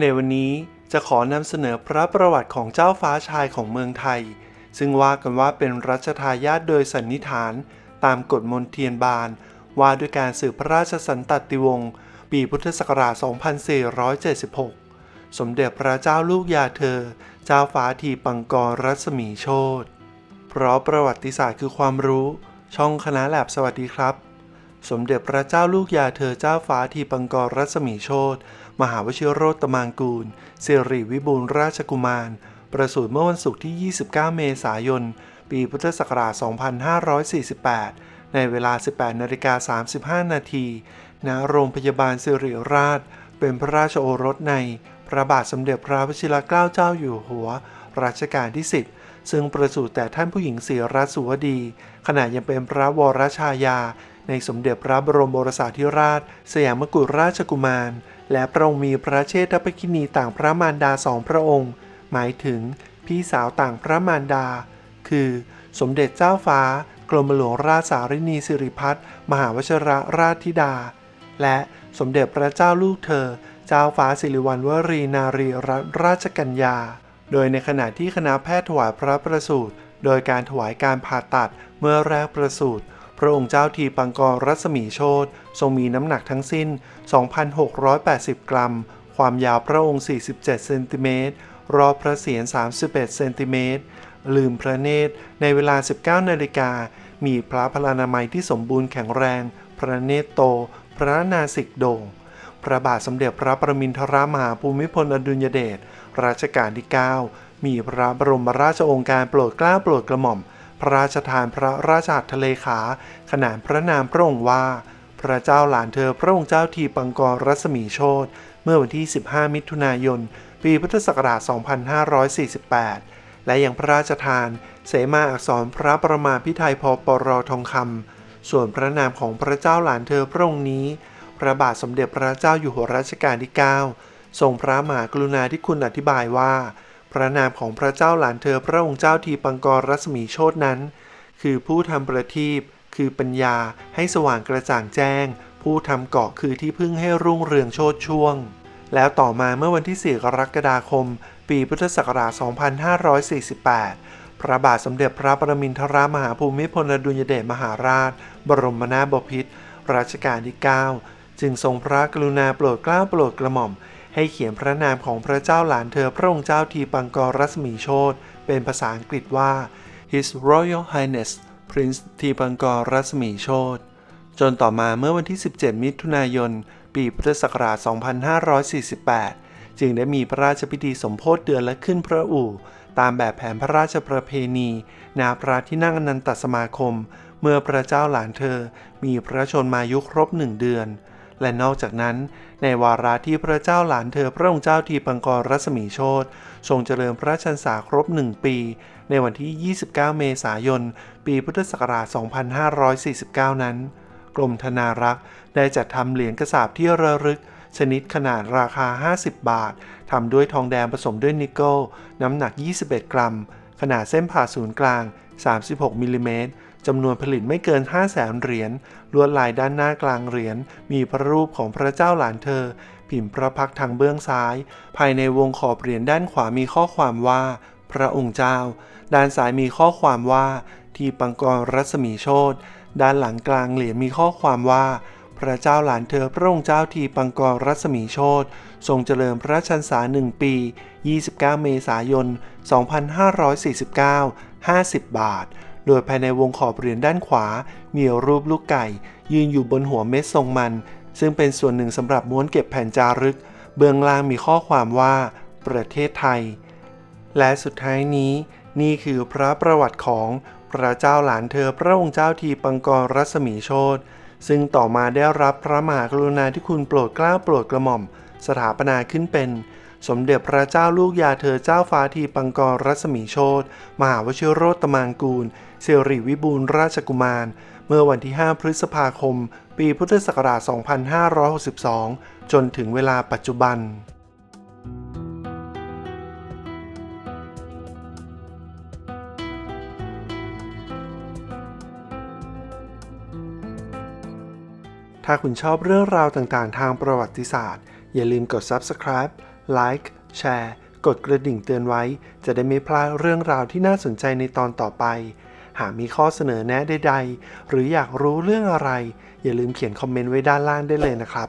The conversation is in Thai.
ในวันนี้จะขอนำเสนอพระประวัติของเจ้าฟ้าชายของเมืองไทย ซึ่งว่ากันว่าเป็นรัชทายาทโดยสันนิษฐาน ตามกฎมนเทียนบาน ว่าด้วยการสืบพระราชสันตติวงศ์ปีพุทธศักราช 2476 สมเด็จพระเจ้าลูกยาเธอ เจ้าฟ้าทีปังกรรัศมีโชตเพราะประวัติศาสตร์คือความรู้ ช่องคณะแลบสวัสดีครับ สมเด็จพระเจ้าลูกยาเธอเจ้าฟ้าทีปังกรรัศมีโชตมหาวชิโรตมางกูลสิริวิบูลราชกุมาร ประสูติเมื่อวันศุกร์ที่ 29 เมษายน ปีพุทธศักราช 2548 ในเวลา 18นาฬิกา35 นาทีณโรงพยาบาลสิริราช เป็นพระราชโอรสใน พระบาทสมเด็จพระวชิรเกล้าเจ้าอยู่หัว รัชกาลที่ 10 ซึ่งประสูติแต่ท่านผู้หญิงศรีรัตน์สุวดี ขณะยังเป็นพระวรชายา ในสมเด็จพระบรมโอรสาธิราช สยามกุฎราชกุมาร และพระองค์มีพระเชษฐกินีต่างพระมารดาสองพระองค์ หมายถึงพี่สาวต่างพระมารดา คือ สมเด็จเจ้าฟ้า กรมหลวงราชสารินีสิริพัฒน์มหาวชรราชธิดา และสมเด็จพระเจ้าลูกเธอ เจ้าฟ้าสิริวัณวรีนารีรัตนราชกัญญา โดยในขณะที่คณะแพทย์ถวายพระประสูติโดยการถวายการผ่าตัดเมื่อแรกประสูติ ระองค์เจ้าทีปังกรรัศมีโชตทรงมีน้ำหนักทั้งสิ้น 2,680 กรัม ความยาวพระองค์ 47 เซนติเมตร รอบพระเศียร 31 เซนติเมตร ลืมพระเนตร ในเวลา 19 นาฬิกา มีพระพลานามัยที่สมบูรณ์แข็งแรง พระเนตรโต พระนาสิกโด่ง พระบาทสมเด็จพระประมินทรมหาภูมิพลอดุลยเดช รัชกาลที่ 9 มีพระบรมราชโองการโปรดเกล้าโปรดกระหม่อม พระราชทานพระราชหัตถเลขา ขนานพระนามพระองค์ว่า พระเจ้าหลานเธอพระองค์เจ้าทีปังกรรัศมีโชตเมื่อวันที่ 15 มิถุนายน ปีพุทธศักราช 2548 และยังพระราชทาน เสมาอักษรพระประมาพิไทยพปรทองคำส่วนพระนามของพระเจ้าหลานเธอพระองค์นี้ พระบาทสมเด็จพระเจ้าอยู่หัวรัชกาลที่ 9 ทรงพระมหากรุณาธิคุณอธิบายว่า พระนามของพระเจ้าหลานเธอพระองค์เจ้าทีปังกรรัศมีโชตนั้น คือผู้ทำประทีปคือปัญญาให้สว่างกระจ่างแจ้ง ผู้ทำเกาะคือที่พึ่งให้รุ่งเรืองโชดช่วง แล้วต่อมาเมื่อวันที่ 4 กรกฎาคม ปีพุทธศักราช 2548 พระบาทสมเด็จพระประมินทรมหาภูมิพลอดุลยเดชมหาราช บรมนาถบพิตรรัชกาลที่ 9 จึงทรงพระกรุณาโปรดเกล้าโปรดกระหม่อม ให้เขียนพระนามของพระเจ้าหลานเธอพระองค์เจ้าทีปังกรรัศมีโชตเป็นภาษาอังกฤษว่า His Royal Highness Prince ทีปังกรรัศมีโชตจนต่อมาเมื่อวันที่ 17 มิถุนายน ปีพุทธศักราช 2548 จึงได้มีพระราชพิธีสมโพธิเดือนและขึ้นพระอู่ ตามแบบแผนพระราชประเพณี นาพระที่นั่งอนันตสมาคม เมื่อพระเจ้าหลานเธอมีพระชนมายุครบหนึ่งเดือน และนอกจากนั้น ในวาระที่พระเจ้าหลานเธอพระองค์เจ้าทีปังกรรัศมีโชตทรงเจริญพระชันษาครบหนึ่งปี ในวันที่ 29 เมษายน ปีพุทธศักราช 2549 นั้น กรมธนารักษ์ได้จัดทำเหรียญกระสาบที่ระลึก ชนิดขนาดราคา 50 บาททำด้วยทองแดงผสมด้วยนิกเกิลน้ำหนัก 21 กรัม ขนาดเส้นผ่าศูนย์กลาง 36มิลลิเมตร จำนวนผลิตไม่เกิน 5 0 0แสนเหรียญลวดลายด้านหน้ากลางเหรียญมีพระรูปของพระเจ้าหลานเธอ พิมพ์พระพักทางเบื้องซ้าย ภายในวงขอบเหรียญด้านขวามีข้อความว่า พระองค์เจ้า ด้านซ้ายมีข้อความว่า ที่ปังกรรัศมีโชตด้านหลังกลางเหรียญมีข้อความว่า พระเจ้าหลานเธอพระองค์เจ้าทีปังกรรัศมีโชตทรงเจริญพระชนษาหนึ่งปี 29 เมษายน 2549 50 บาท โดยภายในวงขอบเหรียญด้านขวา มีรูปลูกไก่ ยืนอยู่บนหัวเม็ดทรงมัน ซึ่งเป็นส่วนหนึ่งสำหรับม้วนเก็บแผ่นจารึก เบื้องล่างมีข้อความว่า ประเทศไทย และสุดท้ายนี้ นี่คือพระประวัติของพระเจ้าหลานเธอพระองค์เจ้าทีปังกรรัศมีโชตซึ่งต่อมาได้รับพระมหากรุณาธิคุณโปรดเกล้าโปรดกระหม่อม สถาปนาขึ้นเป็น สมเด็จพระเจ้าลูกยาเธอเจ้าฟ้าทีปังกรรัศมีโชตมหาวชิโรตมางกูลสิริวิบูลราชกุมาร เมื่อวันที่ 5 พฤษภาคม ปีพุทธศักราช 2562 จนถึงเวลาปัจจุบันถ้าคุณชอบเรื่องราวต่างๆ ทางประวัติศาสตร์ อย่าลืมกด subscribe ไลค์แชร์ กดกระดิ่งเตือนไว้ จะได้ไม่พลาดเรื่องราวที่น่าสนใจในตอนต่อไป หากมีข้อเสนอแนะใดๆ หรืออยากรู้เรื่องอะไร อย่าลืมเขียนคอมเมนต์ไว้ด้านล่างได้เลยนะครับ